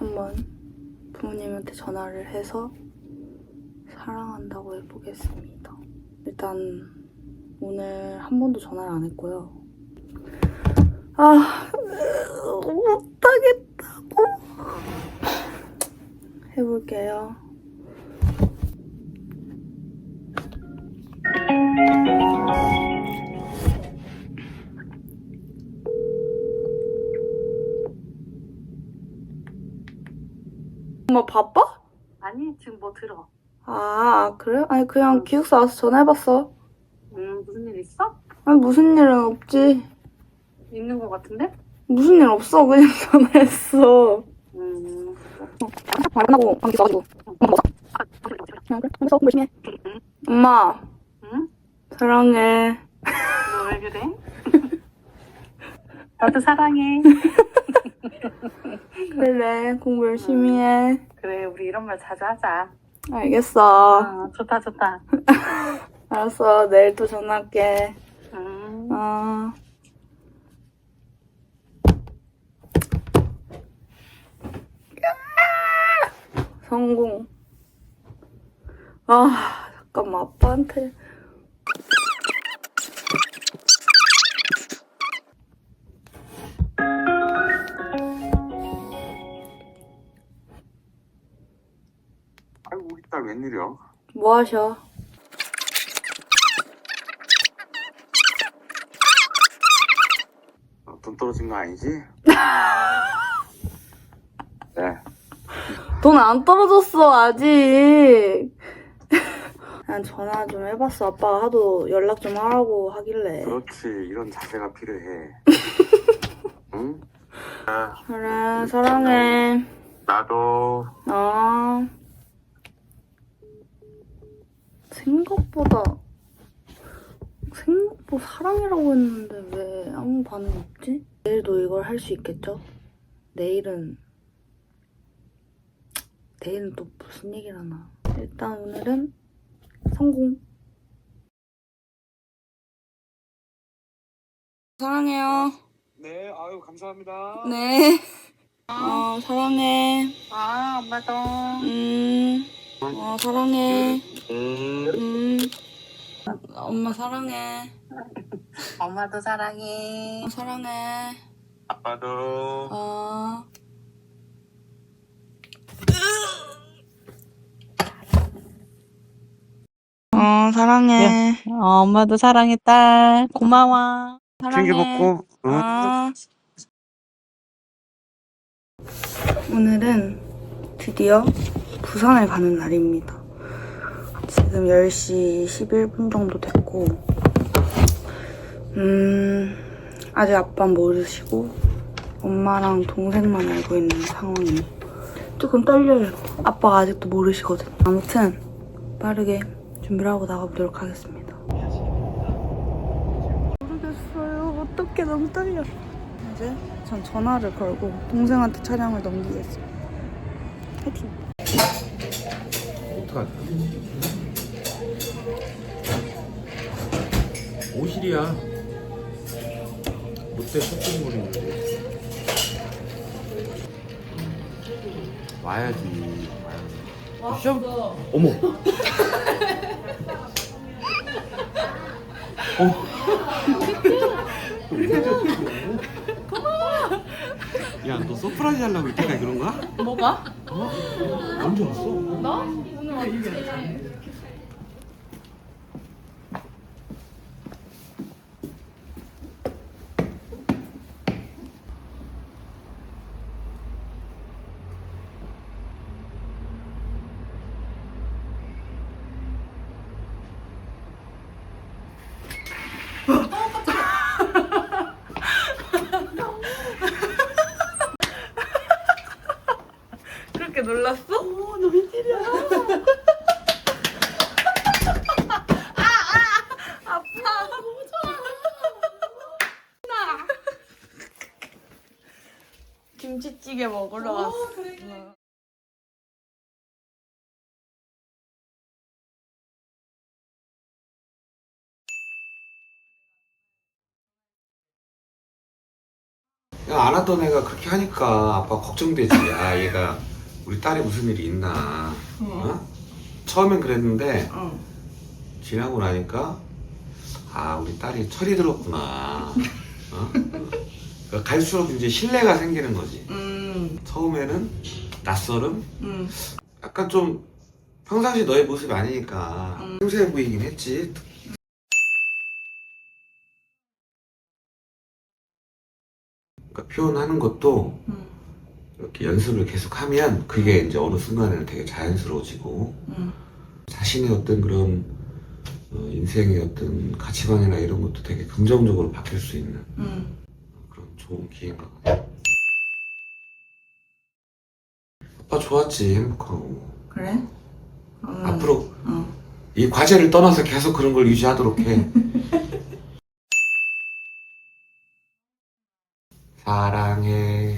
한번 부모님한테 전화를 해서 사랑한다고 해보겠습니다. 일단 오늘 한 번도 전화를 안 했고요. 아, 못하겠다고. 해볼게요. 엄마 바빠? 아니 지금 뭐 들어? 아, 그래? 아니, 그냥 기숙사 와서 전화해봤어. 음 무슨 일 있어? 아니, 무슨 일은 없지. 있는 거 같은데? 무슨 일 없어. 그냥 전화했어. 음말 끝나고 감기 써가지고. 엄마 먹어. 그냥 그래. 알겠어. 공부 열심히 해. 엄마, 응? 사랑해. 너왜 그래? 나도 사랑해. 그래, 공부 열심히 해. 그래 우리 이런 말 자주 하자. 알겠어. 아 좋다 좋다. 알았어. 내일 또 전화할게. 음 어. 성공. 아, 잠깐만, 아빠한테. 웬일이야? 뭐 하셔? 어, 돈 떨어진 거 아니지? 네. 돈 안 떨어졌어, 아직. 그냥 전화 좀 해봤어. 아빠가 하도 연락 좀 하라고 하길래. 그렇지 이런 자세가 필요해. 응? 아, 그래, 사랑해. 나도 아. 생각보다, 생각보다 사랑이라고 했는데 왜 아무 반응 없지? 내일도 이걸 할 수 있겠죠? 내일은, 내일은 또 무슨 얘기를 하나. 일단 오늘은 성공. 사랑해요. 네 아유 감사합니다. 네. 어, 사랑해. 아 엄마도 음. 어, 사랑해. 음. 음. 엄마 사랑해. 엄마도 사랑해. 어, 사랑해. 아빠도 어. 어, 사랑해. 어, 엄마도 사랑해 딸. 고마워. 사랑해. 챙겨 먹고. 응? 어. 오늘은 드디어 부산을 가는 날입니다. 지금 10시 11분 정도 됐고, 음, 아직 아빠는 모르시고, 엄마랑 동생만 알고 있는 상황이 조금 떨려요. 아빠가 아직도 모르시거든. 아무튼, 빠르게 준비를 하고 나가보도록 하겠습니다. 모르겠어요. 어떻게 너무 떨려. 이제 전 전화를 걸고 동생한테 차량을 넘기겠어요. 파이팅. 어떡하지? 오실이야. 롯데 쇼핑몰인데. 와야지. 와야지. 시험? 어머. 어. 야, 너 서프라이즈 하려고 이때까지 그런 거야? 뭐가? 어? 언제 왔어? 그렇게 놀랐어? 오, 너 웬일이야. 아, 아, 아파. 너무 좋아. 나. 김치찌개 먹으러 왔어. 야, 안 왔던 애가 그렇게 하니까 아빠 걱정되지. 아 얘가 우리 딸이 무슨 일이 있나. 어? 처음엔 그랬는데 응. 지나고 나니까 아 우리 딸이 철이 들었구나. 어? 그러니까 갈수록 이제 신뢰가 생기는 거지. 음. 처음에는 낯설음, 음. 약간 좀 평상시 너의 모습이 아니니까 음. 생소해 보이긴 했지. 그러니까 표현하는 것도 음. 이렇게 연습을 계속하면 그게 이제 어느 순간에는 되게 자연스러워지고 음. 자신의 어떤 그런 어, 인생의 어떤 가치관이나 이런 것도 되게 긍정적으로 바뀔 수 있는 음. 그런 좋은 기회인 것 같아요. 아빠 좋았지 행복하고 그래? 음. 앞으로 응. 이 과제를 떠나서 계속 그런 걸 유지하도록 해. 사랑해.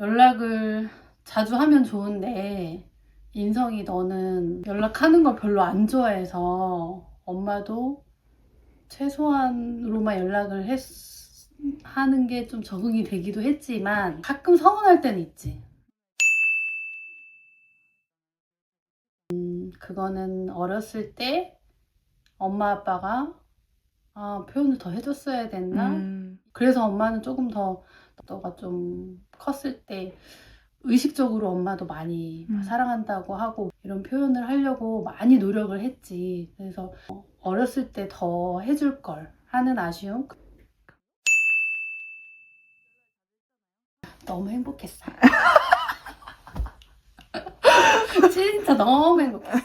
연락을 자주 하면 좋은데 인성이 너는 연락하는 걸 별로 안 좋아해서 엄마도 최소한으로만 연락을 했, 하는 게 좀 적응이 되기도 했지만 가끔 서운할 때는 있지. 음, 그거는 어렸을 때 엄마 아빠가 아, 표현을 더 해줬어야 됐나? 음. 그래서 엄마는 조금 더 너가 좀 컸을 때 의식적으로 엄마도 많이 음. 사랑한다고 하고 이런 표현을 하려고 많이 노력을 했지. 그래서 어렸을 때 더 해줄 걸 하는 아쉬움. 너무 행복했어요. 진짜 너무 행복했어.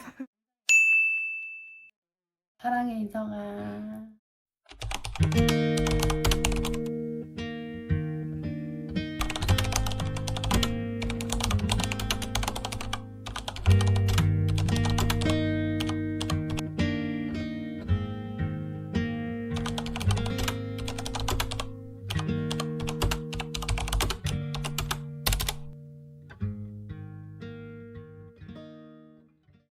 사랑해 인성아.